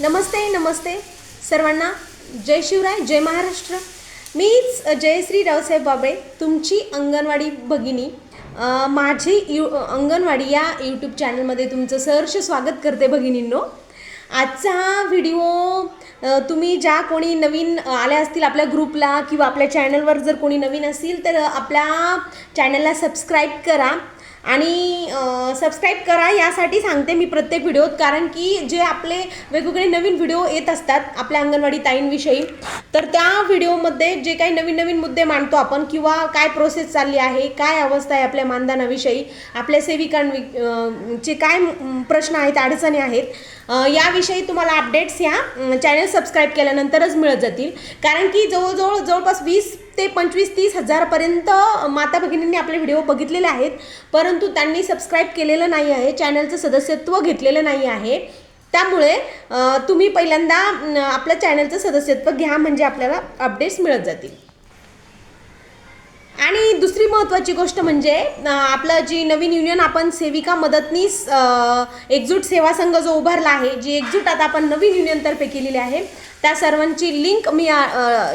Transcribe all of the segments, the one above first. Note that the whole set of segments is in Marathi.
नमस्ते नमस्ते. सर्वांना जय शिवराय जय महाराष्ट्र. मीच जयश्री रावसाहेब बाबळे तुमची अंगणवाडी भगिनी. माझी यू अंगणवाडी या यूट्यूब चॅनलमध्ये तुमचं सहर्ष स्वागत करते भगिनींनो. आजचा हा व्हिडिओ तुम्ही ज्या कोणी नवीन आल्या असतील आपल्या ग्रुपला किंवा आपल्या चॅनलवर जर कोणी नवीन असतील तर आपल्या चॅनलला सबस्क्राईब करा. आणि सबस्क्राईब करा यासाठी सांगते मी प्रत्येक व्हिडिओत कारण की जे आपले वेगवेगळे नवीन व्हिडिओ येत असतात आपल्या अंगणवाडी ताईंविषयी तर त्या व्हिडिओमध्ये जे काही नवीन नवीन मुद्दे मांडतो आपण किंवा काय प्रोसेस चालली आहे काय अवस्था आहे आपल्या मानधनाविषयी आपल्या सेविकांवि चे काय प्रश्न आहेत अडचणी आहेत याविषयी तुम्हाला अपडेट्स ह्या चॅनल सबस्क्राईब केल्यानंतरच मिळत जातील. कारण की जवळजवळ जवळपास वीस ते पंचवीस तीस हजारपर्यंत माता भगिनींनी आपले व्हिडिओ बघितलेले आहेत. परंतु त्यांनी सबस्क्राईब केलेलं नाही आहे. चॅनलचं सदस्यत्व घेतलेलं नाही आहे. त्यामुळे तुम्ही पहिल्यांदा आपल्या चॅनलचं सदस्यत्व घ्या म्हणजे आपल्याला अपडेट्स मिळत जातील. आणि दुसरी महत्त्वाची गोष्ट म्हणजे आपलं जी नवीन युनियन आपण सेविका मदतनीस एकजूट सेवा संघ जो उभारला आहे जी एकजूट आता आपण नवीन युनियनतर्फे केलेली आहे त्या सर्वांची लिंक मी या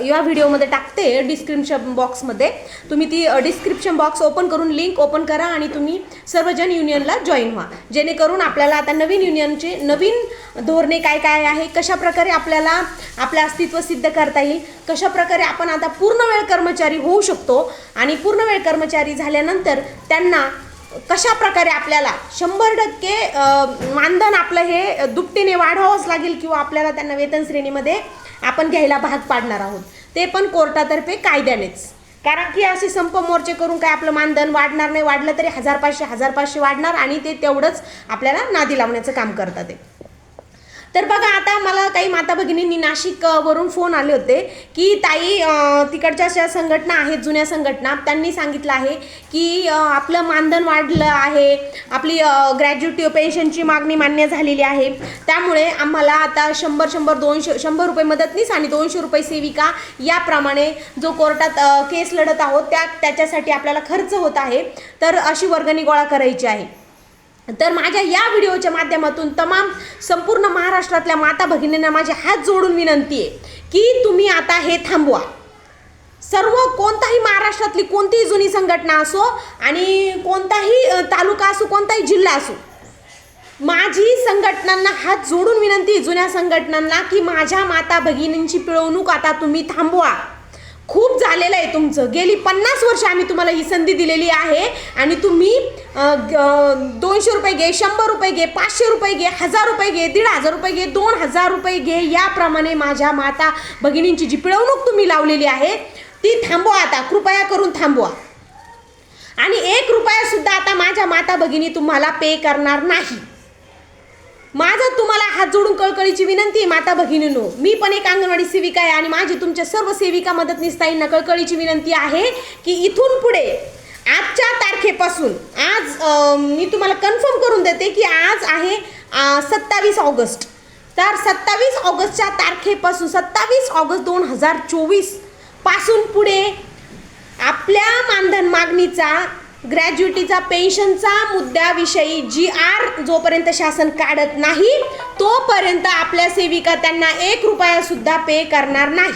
या व्हिडिओमध्ये टाकते डिस्क्रिप्शन बॉक्समध्ये तुम्ही ती डिस्क्रिप्शन बॉक्स ओपन करून लिंक ओपन करा आणि तुम्ही सर्वजण युनियनला जॉईन व्हा. जेणेकरून आपल्याला आता नवीन युनियनचे नवीन धोरणे काय काय आहे कशा प्रकारे आपल्याला आपलं अस्तित्व सिद्ध करता येईल कशाप्रकारे आपण आता पूर्ण वेळ कर्मचारी होऊ शकतो आणि पूर्ण वेळ कर्मचारी झाल्यानंतर त्यांना कशा प्रकारे आपल्याला शंभर टक्के मानधन आपलं हे दुपटीने वाढावंच लागेल किंवा आपल्याला त्यांना वेतन श्रेणीमध्ये आपण घ्यायला भाग पाडणार आहोत. ते पण कोर्टातर्फे कायद्यानेच. कारण की असे संप मोर्चे करून काय आपलं मानधन वाढणार नाही वाढलं तरी हजार पाचशे हजार पाचशे वाढणार आणि ते तेवढंच आपल्याला नादी लावण्याचं काम करतात ते. तर बघा आता मला काही माता भगिनींनी नाशिक वरून फोन आले होते की ताई तिकडच्या अशा संघटना आहेत जुन्या संघटना त्यांनी सांगितलं आहे की आपलं मानधन वाढलं आहे आपली ग्रॅज्युएटी पेन्शनची मागणी मान्य झालेली आहे. त्यामुळे आम्हाला आता शंभर शंभर दोनशे शंभर रुपये मदतनीस आणि दोनशे रुपये सेविका याप्रमाणे जो कोर्टात केस लढत आहोत त्या त्याच्यासाठी आपल्याला खर्च होत आहे. तर अशी वर्गणी गोळा करायची आहे. तर माझ्या या व्हिडिओच्या माध्यमातून तमाम संपूर्ण महाराष्ट्रातल्या माता भगिनींना माझे हात जोडून विनंती आहे की तुम्ही आता हे थांबवा. सर्व कोणताही महाराष्ट्रातली कोणतीही जुनी संघटना असो आणि कोणताही तालुका असो कोणताही जिल्हा असो माझी संघटनांना हात जोडून विनंती जुन्या संघटनांना की माझ्या माता भगिनींची पिळवणूक आता तुम्ही थांबवा. खूप झालेलं आहे तुमचं. गेली पन्नास वर्ष आम्ही तुम्हाला ही संधी दिलेली आहे आणि तुम्ही दोनशे रुपये घे शंभर रुपये घे पाचशे रुपये घे हजार रुपये घे दीड हजार रुपये घे दोन हजार रुपये घे याप्रमाणे माझ्या माता भगिनींची जी पिळवणूक तुम्ही लावलेली आहे ती थांबवा आता. कृपया करून थांबवा. आणि एक रुपयासुद्धा आता माझ्या माता भगिनी तुम्हाला पे करणार नाही. माझं तुम्हाला हात जोडून कळकळीची विनंती आहे माता भगिनींनो. मी पण एक अंगणवाडी सेविका आहे आणि माझी तुमच्या सर्व सेविका मदतनीसताईंना कळकळीची विनंती आहे की इथून पुढे आजच्या तारखेपासून आज मी तुम्हाला कन्फर्म करून देते की आज आहे सत्तावीस ऑगस्ट. तर सत्तावीस ऑगस्टच्या तारखेपासून सत्तावीस ऑगस्ट दोन हजार चोवीसपासून पुढे आपल्या मानधन मागणीचा ग्रॅज्युटीचा पेन्शनचा मुद्द्याविषयी जी आर जोपर्यंत शासन काढत नाही तोपर्यंत आपल्या सेविका त्यांना एक रुपया सुद्धा पे करणार नाही.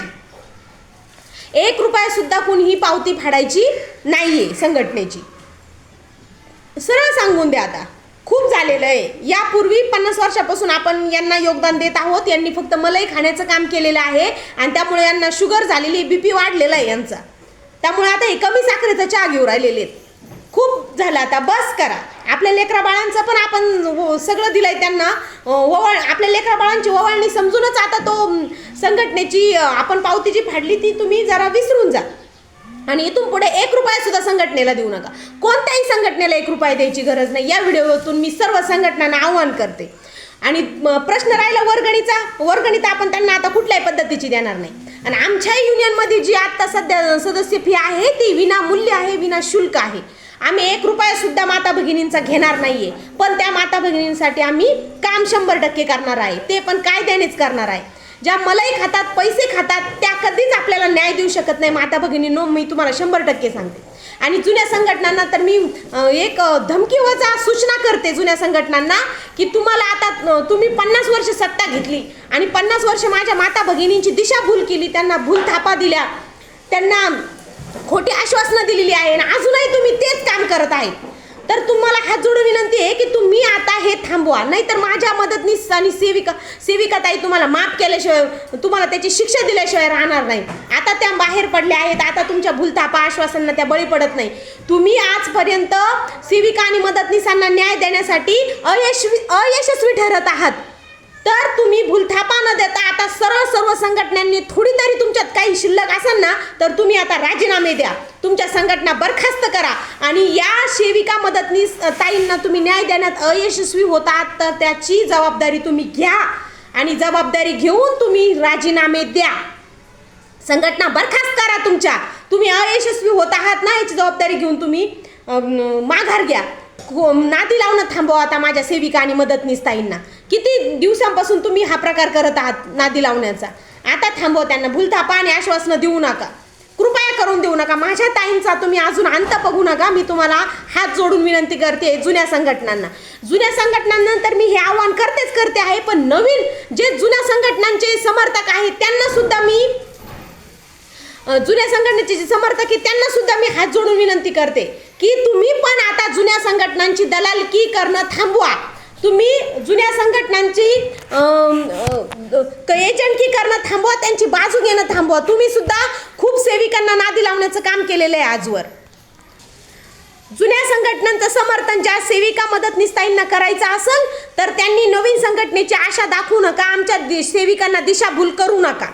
एक रुपया सुद्धा कुणीही पावती फाडायची नाहीये संघटनेची. सरळ सांगून द्या आता. खूप झालेलं आहे. यापूर्वी पन्नास वर्षापासून आपण यांना योगदान देत आहोत. यांनी फक्त मलाई खाण्याचं काम केलेलं आहे आणि त्यामुळे यांना शुगर झालेली बी पी वाढलेला आहे यांचा. त्यामुळे आता हे कमी साखरेचा चहा घेऊन राहिलेले आहेत. खूप झालं. आता बस करा. आपल्या लेकरा बाळांचं पण आपण सगळं दिलंय त्यांना. ओवाळ आपल्या लेकरा बाळांची ओवाळणी समजूनच आता तो संघटनेची आपण पावती जी फाडली ती तुम्ही जरा विसरून जा. आणि इथून पुढे एक रुपया सुद्धा संघटनेला देऊ नका. कोणत्याही संघटनेला एक रुपया द्यायची गरज नाही. या व्हिडिओतून मी सर्व संघटनांना आव्हान करते. आणि प्रश्न राहिला वर्गणीचा वर्गणी तर आपण त्यांना आता कुठल्याही पद्धतीची देणार नाही. आणि आमच्या युनियनमध्ये जी आता सध्या सदस्य फी आहे ती विनामूल्य आहे विना शुल्क आहे. आम्ही एक रुपया सुद्धा माता भगिनींचा घेणार नाहीये. पण त्या माता भगिनींसाठी आम्ही काम शंभर टक्के करणार आहे. ते पण कायद्यानेच करणार आहे. ज्या मलाई खातात पैसे खातात त्या कधीच आपल्याला न्याय देऊ शकत नाही. माता भगिनींनो मी तुम्हाला शंभर टक्के सांगते. आणि जुन्या संघटनांना तर मी एक धमकी वजा सूचना करते जुन्या संघटनांना की तुम्हाला आता तुम्ही पन्नास वर्ष सत्ता घेतली आणि पन्नास वर्ष माझ्या माता भगिनींची दिशाभूल केली. त्यांना भूल थापा दिल्या. त्यांना खोटी आश्वासनं दिलेली आहे आणि अजूनही तुम्ही तेच काम करत आहेत तर तुम्हाला हात जोडून विनंती आहे की तुम्ही आता हे थांबवा. नाहीतर माझ्या मदतनीस आणि सेविका सेविका ताई तुम्हाला माफ केल्याशिवाय तुम्हाला त्याची शिक्षा दिल्याशिवाय राहणार नाही. आता त्या बाहेर पडल्या आहेत. आता तुमच्या भूलथापा आश्वासनांना त्या बळी पडत नाही. तुम्ही आजपर्यंत सेविका आणि मदतनीसांना न्याय देण्यासाठी अयशस्वी अयशस्वी ठरत आहात. तर तुम्ही भूलथापा न देता. आता सरळ सर्व संघटनांनी थोडी तरी तुमच्यात काही शिल्लक असेल ना तर तुम्ही आता राजीनामे द्या. तुमच्या संघटना बरखास्त करा. आणि या सेविका मदतनीस ताईंना तुम्ही न्याय देण्यात अयशस्वी होतात तर त्याची जबाबदारी तुम्ही घ्या. आणि जबाबदारी घेऊन तुम्ही राजीनामे द्या. संघटना बरखास्त करा तुमच्या. तुम्ही अयशस्वी होत आहात ना याची जबाबदारी घेऊन तुम्ही माघार घ्या. नाती लावणं थांबवा आता माझ्या सेविका आणि मदतनीस ताईंना. किती दिवसांपासून तुम्ही हा प्रकार करत आहात नादी लावण्याचा? आता थांबवा त्यांना भूलथापा आणि आश्वासनं देऊ नका. कृपया करून देऊ नका. माझ्या ताईंचा तुम्ही अजून अंत बघू नका. मी तुम्हाला हात जोडून विनंती करते जुन्या संघटनांना. जुन्या संघटनांनंतर मी हे आव्हान करतेच करते आहे पण नवीन जे जुन्या संघटनांचे समर्थक आहेत त्यांना सुद्धा मी जुन्या संघटनेचे जे समर्थक आहेत त्यांना सुद्धा मी हात जोडून विनंती करते की तुम्ही पण आता जुन्या संघटनांची दलालकी करणं थांबवा. तुम्ही जुन्या संघटनांची एजंटीकरणं थांबवा त्यांची बाजू घेणं थांबवा. तुम्ही सुद्धा खूप सेविकांना नादी लावण्याचं काम केलेलं आहे आजवर. जुन्या संघटनांचं समर्थन ज्या सेविका मदतनीसताईंना करायचं असेल तर त्यांनी नवीन संघटनेची आशा दाखवू नका आमच्या दि- सेविकांना दिशाभूल करू नका.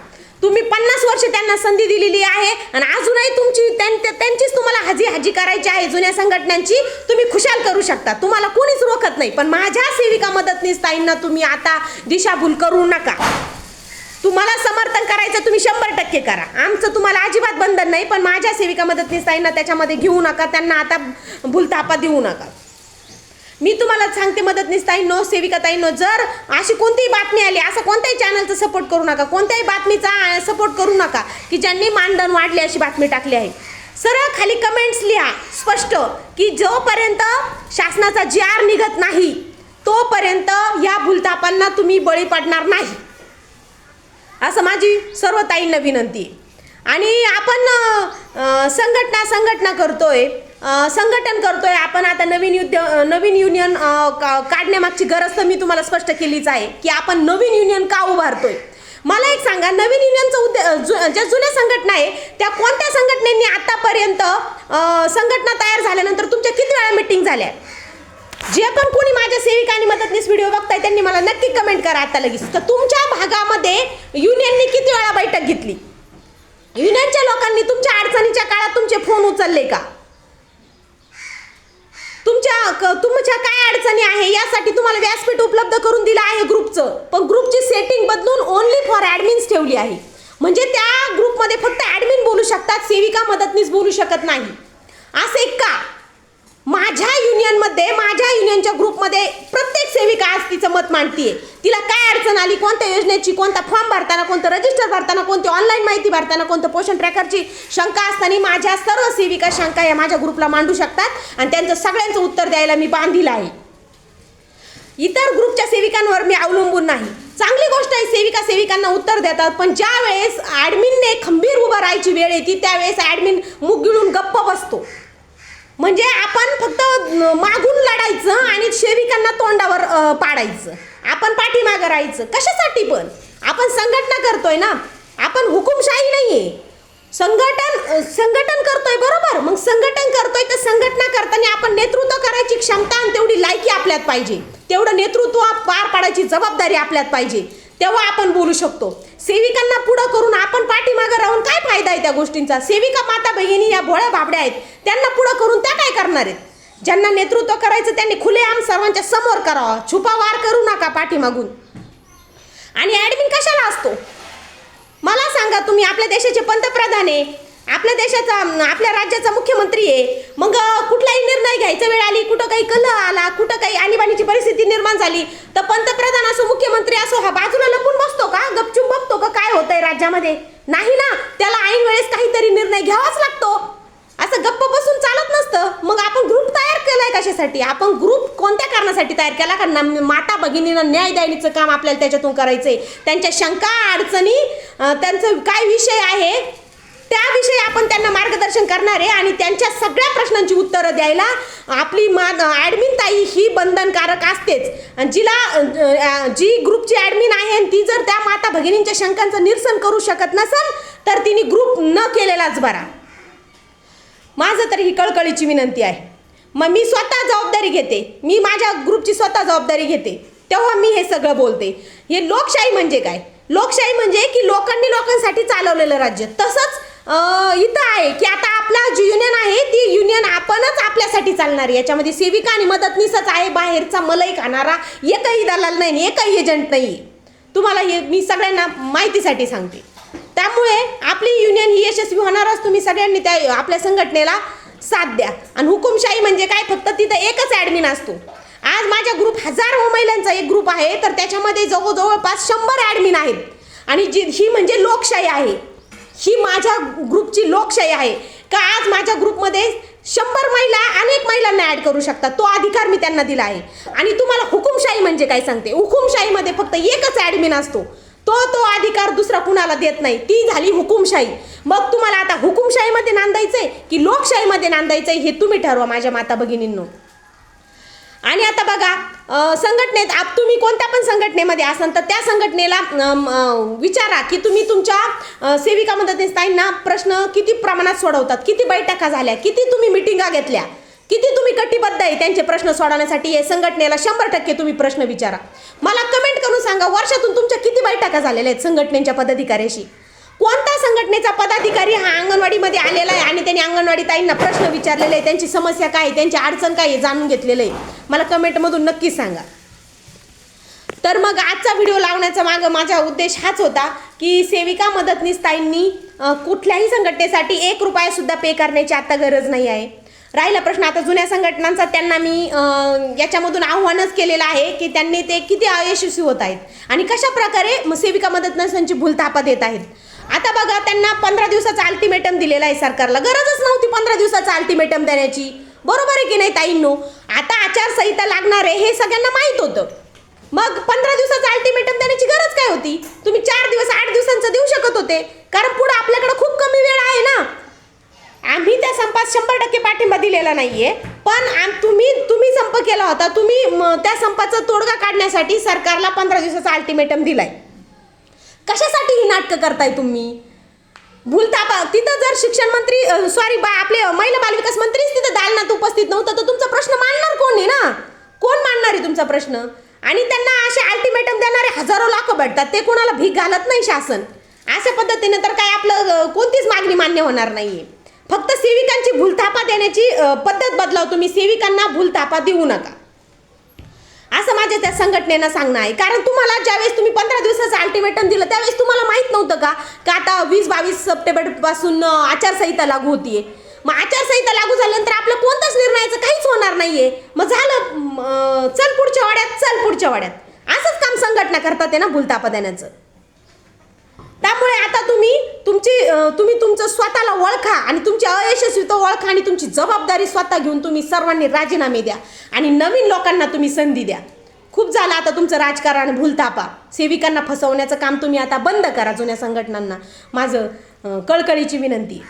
तुम्ही पन्नास वर्ष त्यांना संधी दिलेली आहे आणि अजूनही तुमची त्यां- त्यांचीच तुम्हाला हाजी हाजी करायची आहे जुन्या संघटनांची तुम्ही खुशाल करू शकता. तुम्हाला कोणीच रोखत नाही पण माझ्या सेविका मदतनीसताईंना तुम्ही आता दिशाभूल करू नका. तुम्हाला समर्थन करायचं तुम्ही शंभर टक्के करा. आमचं तुम्हाला अजिबात बंधन नाही पण माझ्या सेविका मदतनीस ताईंना त्याच्यामध्ये घेऊ नका त्यांना आता भूलथापा देऊ नका. मी तुम्हाला सांगते मदतनीस ताईंनो सेविका ताईंनो जर अशी कोणतीही बातमी आली असं कोणत्याही चॅनलचा सपोर्ट करू नका कोणत्याही बातमीचा सपोर्ट करू नका की ज्यांनी मानधन वाढले अशी बातमी टाकली आहे. सरळ खाली कमेंट्स लिहा स्पष्ट की जोपर्यंत शासनाचा जी आर निघत नाही तोपर्यंत या भुलतापांना तुम्ही बळी पडणार नाही. असं माझी सर्व ताईंना विनंती. आणि आपण संघटना संघटना करतोय संघटन करतोय आपण आता नवीन युद्ध नवीन युनियन काढण्यामागची गरज तर मी तुम्हाला स्पष्ट केलीच आहे की आपण नवीन युनियन का उभारतोय? मला एक सांगा नवीन युनियनचं उद्या जु ज्या जुन्या संघटना आहे त्या कोणत्या संघटनेनी आतापर्यंत संघटना तयार झाल्यानंतर तुमच्या किती वेळा मिटिंग झाल्या? जे पण कोणी माझ्या सेविका आणि मदतनीस व्हिडिओ बघताय त्यांनी मला नक्की कमेंट करा आता लगेच. तर तुमच्या भागामध्ये युनियनने किती वेळा बैठक घेतली? युनियनच्या लोकांनी तुमच्या अडचणीच्या काळात तुमचे फोन उचलले का? तुमच्या तुमच्या काय अडचणी आहे? यासाठी तुम्हाला व्यासपीठ उपलब्ध करून दिलं आहे ग्रुपचं. पण ग्रुपची सेटिंग बदलून ओनली फॉर ॲडमिन्स ठेवली आहे. म्हणजे त्या ग्रुपमध्ये फक्त ॲडमिन बोलू शकतात सेविका मदतनीस बोलू शकत नाही. असे का? माझ्या युनियनमध्ये माझ्या युनियनच्या ग्रुपमध्ये प्रत्येक सेविका आज तिचं मत मांडतीये. तिला काय अडचण आली कोणत्या योजनेची कोणता फॉर्म भरताना कोणतं रजिस्टर भरताना कोणती ऑनलाईन माहिती भरताना कोणतं पोषण ट्रॅकरची शंका असताना माझ्या सर्व सेविका शंका या माझ्या ग्रुपला मांडू शकतात आणि त्यांचं सगळ्यांचं उत्तर द्यायला मी बांधील आहे. इतर ग्रुपच्या सेविकांवर मी अवलंबून नाही. चांगली गोष्ट आहे सेविका सेविकांना उत्तर देतात पण ज्या वेळेस ॲडमिनने खंबीर उभं राहायची वेळ येते त्यावेळेस ॲडमिन मुग गिळून गप्प बसतो. म्हणजे आपण फक्त मागून लढायचं आणि सेविकांना तोंडावर पाडायचं. आपण पाठीमागं राहायचं. कशासाठी पण? आपण संघटना करतोय ना. आपण हुकुमशाही नाही आहे संघटन संघटन करतोय बरोबर? मग संघटन करतोय तर संघटना करताना आपण नेतृत्व करायची क्षमता आणि तेवढी लायकी आपल्यात पाहिजे. तेवढं नेतृत्व पार पाडायची जबाबदारी आपल्यात पाहिजे. तेव्हा आपण बोलू शकतो. सेविकांना पुढं करून आपण पाठीमागं राहून काय फायदा आहे त्या गोष्टींचा? सेविका माता बहिणी या भोळ्या बाबड्या आहेत. त्यांना पुढं करून त्या काय करणार आहेत? ज्यांना नेतृत्व करायचं त्यांनी खुलेआम सर्वांच्या समोर करावं. छुपा वार करू नका पाठीमागून. आणि ॲडमिन कशाला असतो? मला सांगा तुम्ही आपल्या देशाचे पंतप्रधान आहे. आपल्या देशाचा आपल्या राज्याचा मुख्यमंत्री आहे. मग कुठलाही निर्णय घ्यायचा वेळ आली कुठं काही कलह आला कुठं काही आणीबाणीची परिस्थिती निर्माण झाली तर पंतप्रधान असो मुख्यमंत्री असो हा बाजूला लपून बसतो का? गपचूप बघतो का? काय होतंय राज्यामध्ये? नाही ना? त्याला ऐन वेळेस काहीतरी निर्णय घ्यावाच लागतो. असं गप्प बसून चालत नसतं. मग आपण ग्रुप तयार केलाय कशासाठी? आपण ग्रुप कोणत्या कारणासाठी तयार केला? कारण माता भगिनींना न्याय द्यायचं काम आपल्याला त्याच्यातून करायचंय. त्यांच्या शंका अडचणी त्यांचं काय विषय आहे? त्याविषयी आपण त्यांना मार्गदर्शन करणार आहे आणि त्यांच्या सगळ्या प्रश्नांची उत्तरं द्यायला आपली मा ॲडमिन ताई ही बंधनकारक असतेच. आणि जिला जी ग्रुपची ॲडमिन आहे आणि ती जर त्या माता भगिनींच्या शंकांचं निरसन करू शकत नसेल तर तिने ग्रुप न केलेलाच बरा. माझं तर ही कळकळीची विनंती आहे. मग मी स्वतः जबाबदारी घेते. मी माझ्या ग्रुपची स्वतः जबाबदारी घेते. तेव्हा मी हे सगळं बोलते. हे लोकशाही म्हणजे काय? लोकशाही म्हणजे की लोकांनी लोकांसाठी चालवलेलं राज्य. तसंच इथं आहे की आता आपला जी युनियन आहे ती युनियन आपणच आपल्यासाठी चालणार आहे. याच्यामध्ये सेविका आणि मदतनीसच आहे बाहेरचा मलई खाणारा एकही दलाल नाही एकही एजंट नाही. तुम्हाला हे मी सगळ्यांना माहितीसाठी सांगते. त्यामुळे आपली युनियन ही यशस्वी होणारच. तुम्ही सगळ्यांनी त्या आपल्या संघटनेला साथ द्या. आणि हुकुमशाही म्हणजे काय? फक्त तिथं एकच ॲडमिन असतो. आज माझ्या ग्रुप हजारो महिलांचा एक ग्रुप आहे तर त्याच्यामध्ये जवळजवळ पाच शंभर ॲडमिन आहेत. आणि जी ही म्हणजे लोकशाही आहे. ही माझ्या ग्रुपची लोकशाही आहे. का आज माझ्या ग्रुपमध्ये शंभर महिला अनेक महिलांना ॲड करू शकतात? तो अधिकार मी त्यांना दिला आहे. आणि तुम्हाला हुकुमशाही म्हणजे काय सांगते? हुकुमशाहीमध्ये फक्त एकच ॲडमिन असतो. तो तो अधिकार दुसरा कुणाला देत नाही. ती झाली हुकुमशाही. मग तुम्हाला आता हुकुमशाहीमध्ये नांदायचं आहे की लोकशाहीमध्ये नांदायचं आहे हे तुम्ही ठरवा माझ्या माता भगिनींनो आणि आता बघा संघटनेत आप तुम्ही कोणत्या पण संघटनेमध्ये असाल तर त्या संघटनेला विचारा की तुम्ही तुमच्या सेविका मदतनीसताईंना प्रश्न किती प्रमाणात सोडवतात किती बैठका झाल्या किती तुम्ही मिटिंगा घेतल्या किती तुम्ही कटिबद्ध आहे त्यांचे प्रश्न सोडवण्यासाठी हे संघटनेला शंभर टक्के तुम्ही प्रश्न विचारा. मला कमेंट करून सांगा वर्षातून तुमच्या किती बैठका झालेल्या आहेत संघटनेच्या पदाधिकाऱ्याशी? संघटनेचा पदाधिकारी हा अंगणवाडीमध्ये आलेला आहे आणि त्यांनी अंगणवाडी ताईंना प्रश्न विचारलेले आहे. त्यांची समस्या काय आहे? त्यांची अडचण काय आहे जाणून घेतलेलं आहे. मला कमेंटमधून नक्की सांगा. तर मग आजचा व्हिडिओ लावण्याचा मागं माझा उद्देश हाच होता की सेविका मदतनीस ताईंनी कुठल्याही संघटनेसाठी एक रुपया सुद्धा पे करण्याची आता गरज नाही आहे. राहिला प्रश्न आता जुन्या संघटनांचा त्यांना मी याच्यामधून आव्हानच केलेलं आहे की त्यांनी ते किती अयशस्वी होत आहेत आणि कशा प्रकारे म- सेविका मदतनीसांची भूलथापा देत आहेत. आता बघा त्यांना पंधरा दिवसाचा अल्टिमेटम दिलेला आहे सरकारला. गरजच नव्हती पंधरा दिवसाचा अल्टिमेटम देण्याची. बरोबर आहे की नाही ताईंनो? आता आचारसंहिता लागणार आहे हे सगळ्यांना माहीत होतं. मग पंधरा दिवसाचा अल्टिमेटम देण्याची गरज काय होती? तुम्ही चार दिवस आठ दिवसांचं देऊ शकत होते. कारण पुढं आपल्याकडे खूप कमी वेळ आहे ना. आम्ही त्या संपात शंभर टक्के पाठिंबा दिलेला नाहीये. पण आम तुम्ही तुम्ही संप केला होता. तुम्ही त्या संपाचा तोडगा काढण्यासाठी सरकारला पंधरा दिवसाचा अल्टिमेटम दिलाय. कशासाठी ही नाटकं करताय तुम्ही? भूलतापा तिथं जर शिक्षण मंत्री सॉरी बा आपले महिला बालविकास मंत्रीच तिथं दालनात उपस्थित नव्हतं तर तुमचा प्रश्न मांडणार कोण आहे ना? कोण मांडणार आहे तुमचा प्रश्न? आणि त्यांना असे अल्टिमेटम देणारे हजारो लाख भेटतात ते कोणाला भीक घालत नाही शासन. अशा पद्धतीने तर काय आपलं कोणतीच मागणी मान्य होणार नाहीये. फक्त सेविकांची भूलथापा देण्याची पद्धत बदलाव तुम्ही. सेविकांना भूलथापा देऊ नका. असं माझ्या त्या संघटनेनं सांगणं आहे. कारण तुम्हाला ज्यावेळेस तुम्ही पंधरा दिवसाचं अल्टिमेटम दिलं त्यावेळेस तुम्हाला माहीत नव्हतं का? का आता वीस बावीस सप्टेंबरपासून आचारसंहिता लागू होतीये. मग आचारसंहिता लागू झाल्यानंतर आपलं कोणताच निर्णयाचं काहीच होणार नाहीये. मग झालं चल पुढच्या वाड्यात चल पुढच्या वाड्यात. असंच काम संघटना करतात आहे ना भूलतापदानाचं त्यामुळे आता तुम्ही तुमची तुम्ही तुमचं स्वतःला ओळखा आणि तुमची अयशस्वीता ओळखा आणि तुमची जबाबदारी स्वतः घेऊन तुम्ही सर्वांनी राजीनामे द्या आणि नवीन लोकांना तुम्ही संधी द्या. खूप झालं आता तुमचं राजकारण भूलतापा सेविकांना फसवण्याचं काम तुम्ही आता बंद करा जुन्या संघटनांना. माझं कळकळीची विनंती.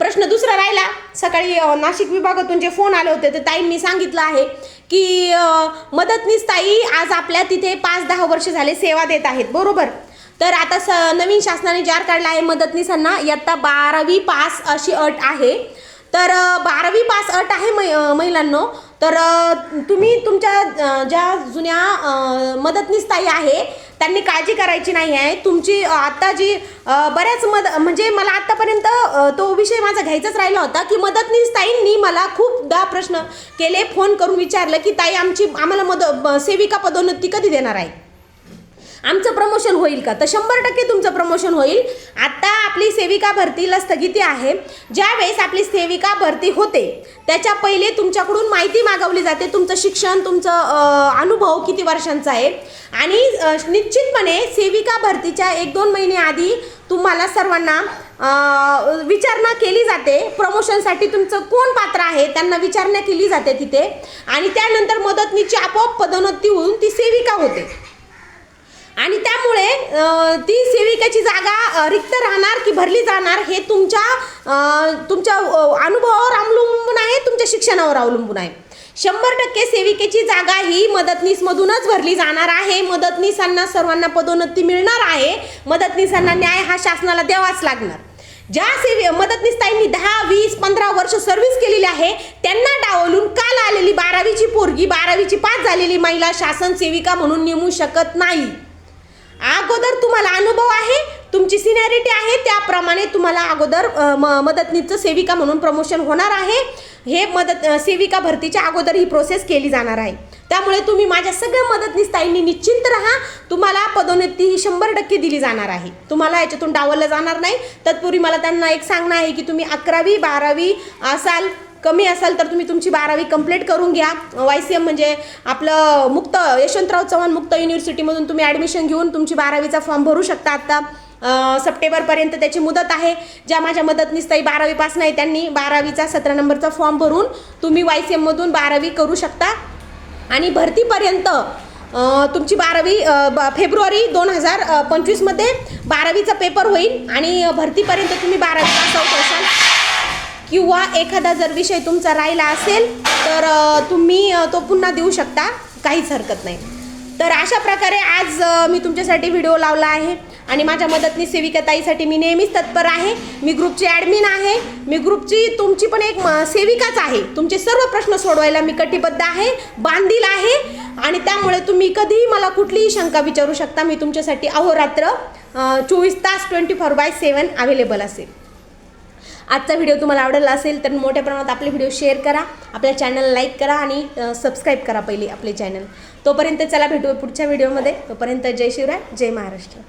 प्रश्न दुसरा राहिला. सकाळी नाशिक विभागातून जे फोन आले होते ते ताईंनी सांगितलं आहे की मदतनीस ताई आज आपल्या तिथे पाच दहा वर्ष झाले सेवा देत आहेत. बरोबर? तर आता स नवीन शासनाने जार काढला आहे मदतनीसांना. इयत्ता बारावी पास अशी अट आहे. तर बारावी पास अट आहे मै महिलांनो. तर तुम्ही तुमच्या ज्या जुन्या मदतनीस ताई आहे त्यांनी काळजी करायची नाही आहे. तुमची आत्ता जी बऱ्याच मद म्हणजे मला आत्तापर्यंत तो विषय माझा घ्यायचाच राहिला होता की मदतनीस ताईंनी मला खूपदा प्रश्न केले फोन करून विचारलं की ताई आमची आम्हाला मद सेविका पदोन्नती कधी देणार आहे? आमचं प्रमोशन होईल का? तर शंभर टक्के तुमचं प्रमोशन होईल. आता आपली सेविका भरतीला स्थगिती आहे. ज्यावेळेस आपली सेविका भरती होते त्याच्या पहिले तुमच्याकडून माहिती मागवली जाते. तुमचं शिक्षण तुमचं अनुभव किती वर्षांचा आहे? आणि निश्चितपणे सेविका भरतीच्या एक दोन महिने आधी तुम्हाला सर्वांना विचारणा केली जाते. प्रमोशनसाठी तुमचं कोण पात्र आहे त्यांना विचारणा केली जाते तिथे. आणि त्यानंतर मदतनीची आपोआप पदोन्नती होऊन ती सेविका होते. आणि त्यामुळे ती सेविकाची जागा रिक्त राहणार की भरली जाणार हे तुमच्या तुमच्या अनुभवावर अवलंबून आहे तुमच्या शिक्षणावर अवलंबून आहे. शंभर टक्के सेविकेची जागा ही मदतनीसमधूनच भरली जाणार आहे मदतनीसांना सर्वांना पदोन्नती मिळणार आहे मदतनीसांना न्याय हा शासनाला द्यावाच लागणार. ज्या सेवे मदतनीसताईंनी दहा वीस पंधरा वर्ष सर्व्हिस केलेली आहे त्यांना डावलून काल आलेली बारावीची पोरगी बारावीची पास झालेली महिला शासन सेविका म्हणून नेमू शकत नाही. अगोदर तुम्हाला अनुभव आहे तुमची सिनॅरिटी आहे त्याप्रमाणे तुम्हाला अगोदर म- मदतनीसचं सेविका म्हणून प्रमोशन होणार आहे. हे मदत सेविका भरतीच्या अगोदर ही प्रोसेस केली जाणार आहे. त्यामुळे तुम्ही माझ्या सगळ्या मदतनीस ताईंनी निश्चिंत राहा. तुम्हाला पदोन्नती ही शंभर टक्के दिली जाणार आहे. तुम्हाला याच्यातून डावललं जाणार नाही. तत्पूर्वी मला त्यांना एक सांगणं आहे की तुम्ही अकरावी बारावी असाल कमी असाल तर तुम्ही तुमची बारावी कंप्लीट करून घ्या. वाय सी एम म्हणजे आपलं मुक्त यशवंतराव चव्हाण मुक्त युनिव्हर्सिटीमधून तुम्ही ॲडमिशन घेऊन तुमची बारावीचा फॉर्म भरू शकता आता. सप्टेंबरपर्यंत त्याची मुदत आहे. ज्या माझ्या मदतनीस ताई बारावी पास नाही त्यांनी बारावीचा सतरा नंबरचा फॉर्म भरून तुम्ही वाय सी एममधून बारावी करू शकता. आणि भरतीपर्यंत तुमची बारावी ब- फेब्रुवारी दोन हजार पंचवीसमध्ये बारावीचा पेपर होईल. आणि भरतीपर्यंत तुम्ही बारावी पास आउट असाल. किंवा एखादा जर विषय तुमचा राहिला असेल तर तुम्ही तो पुन्हा देऊ शकता. काहीच हरकत नाही. तर अशा प्रकारे आज मी तुमच्यासाठी व्हिडिओ लावला आहे आणि माझ्या मदतनी सेविकाताईसाठी मी नेहमीच तत्पर आहे. मी ग्रुपची ॲडमिन आहे. मी ग्रुपची तुमची पण एक सेविकाच आहे. तुमचे सर्व प्रश्न सोडवायला मी कटिबद्ध आहे बांधील आहे आणि त्यामुळे तुम्ही कधीही मला कुठलीही शंका विचारू शकता. मी तुमच्यासाठी अहोरात्र चोवीस तास twenty four by seven available असेल. आजचा व्हिडिओ तुम्हाला आवडला असेल तर मोठ्या प्रमाणात आपले व्हिडिओ शेअर करा आपल्या चॅनल लाईक करा आणि सबस्क्राईब करा पहिले आपले चॅनल तोपर्यंत चला भेटू पुढच्या व्हिडिओमध्ये तोपर्यंत जय शिवराय जय महाराष्ट्र.